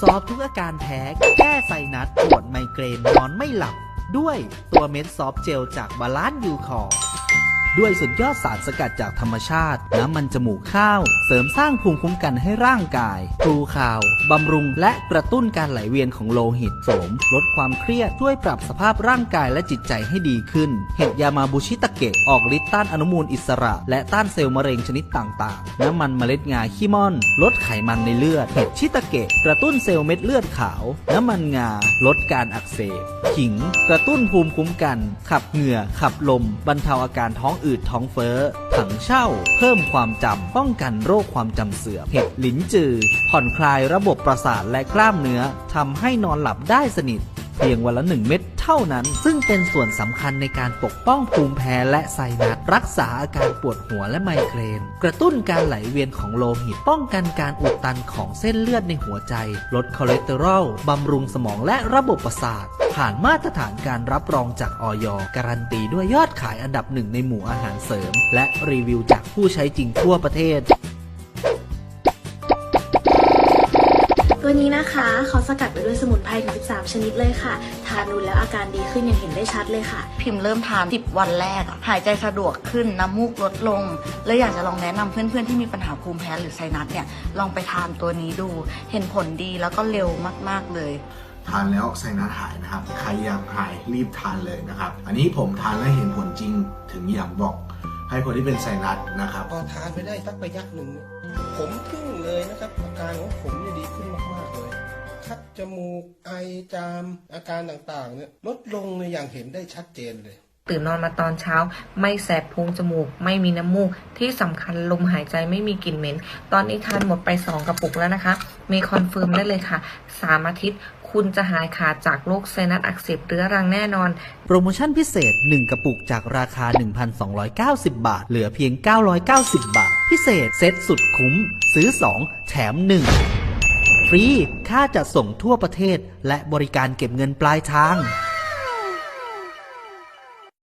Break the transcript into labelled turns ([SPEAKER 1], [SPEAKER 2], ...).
[SPEAKER 1] ซอฟทุกอาการแพ้ แก้ไซนัสปวดไมเกรนนอนไม่หลับ ด้วยตัวเม็ดซอฟเจลจากบาลานซ์ยูคอร์ ด้วยสุดยอดสารสกัดจากธรรมชาติ น้ำมันจมูกข้าว เสริมสร้างภูมิคุ้มกันให้ร่างกายครูข่าวบำรุงและกระตุ้นการไหลเวียนของโลหิตโสม ลดความเครียดช่วยปรับสภาพร่างกายและจิตใจให้ดีขึ้น เห็ดยามาบุชิตะเกะออกฤทธิ์ต้านอนุมูลอิสระ และต้านเซลล์มะเร็งชนิดต่างๆ น้ำมันเมล็ดงาขี้ม่อน ลดไขมันในเลือด เห็ดชิตะเกะกระตุ้นเซลล์เม็ดเลือดขาว น้ำมันงา ลดการอักเสบขิง กระตุ้นภูมิคุ้มกัน ขับเหงื่อ ขับลม บรรเทาอาการท้องอืดท้องเฟ้อ ถังเช่า เพิ่มความจำป้องกันโรคความจำเสื่อมเห็ดหลินจือ ผ่อนคลายระบบประสาทและกล้ามเนื้อทำให้นอนหลับได้สนิท เพียงวันละหนึ่งเม็ดเท่านั้น ซึ่งเป็นส่วนสำคัญในการปกป้องภูมิแพ้และไซนัสรักษาอาการปวดหัวและไมเกรน กระตุ้นการไหลเวียนของโลหิต ป้องกันการอุดตันของเส้นเลือดในหัวใจ ลดคอเลสเตอรอลบำรุงสมองและระบบประสาทผ่านมาตรฐานการรับรองจากออยการันตีด้วยยอดขายอันดับหนึ่งในหมู่อาหารเสริม และรีวิวจากผู้ใช้จริงทั่วประเทศ
[SPEAKER 2] ตัวนี้นะคะเขาสกัดไปด้วยสมุนไพรถึง 13 ชนิดเลยค่ะ ทานดูแล้วอาการดีขึ้นอย่างเห็นได้ชัดเลยค่ะ
[SPEAKER 3] พิมพ์เริ่มทาน 10 วันแรกอะหายใจสะดวกขึ้น น้ำมูกลดลง เลยอยากจะลองแนะนำเพื่อนๆที่มีปัญหาภูมิแพ้หรือไซนัสเนี่ยลองไปทานตัวนี้ดู เห็นผลดีแล้วก็เร็วมากๆเลย
[SPEAKER 4] ทานแล้วไซนัสหายนะครับ ใครอยากหายรีบทานเลยนะครับ อันนี้ผมทานแล้วเห็นผลจริงถึงอยากบอก ให้คนที่เป็นไซนัสนะครับ
[SPEAKER 5] พอทานไปได้สักระยะหนึ่งเนี่ยผมทึ่งเลยนะครับ อาการของผมเนี่ยดีขึ้นมาก ๆ เลยคัดจมูกไอจามอาการต่างๆเนี่ยลดลงในอย่างเห็นได้ชัดเจนเลย
[SPEAKER 6] ตื่นนอนมาตอนเช้า ไม่แสบพุงจมูก ไม่มีน้ำมูก ที่สำคัญลมหายใจไม่มีกลิ่นเหม็น ตอนนี้ทานหมดไป 2 กระปุกแล้วนะคะ มีคอนเฟิร์มได้เลยค่ะ 3 อาทิตย์ คุณจะหายขาดจากโรคไซนัสอักเสบเรื้อรังแน่นอน
[SPEAKER 1] โปรโมชั่นพิเศษ 1 กระปุกจากราคา 1,290 บาท เหลือเพียง 990 บาท พิเศษเซ็ตสุดคุ้ม ซื้อ 2 แถม 1 ฟรี ค่าจัดส่งทั่วประเทศ และบริการเก็บเงินปลายทาง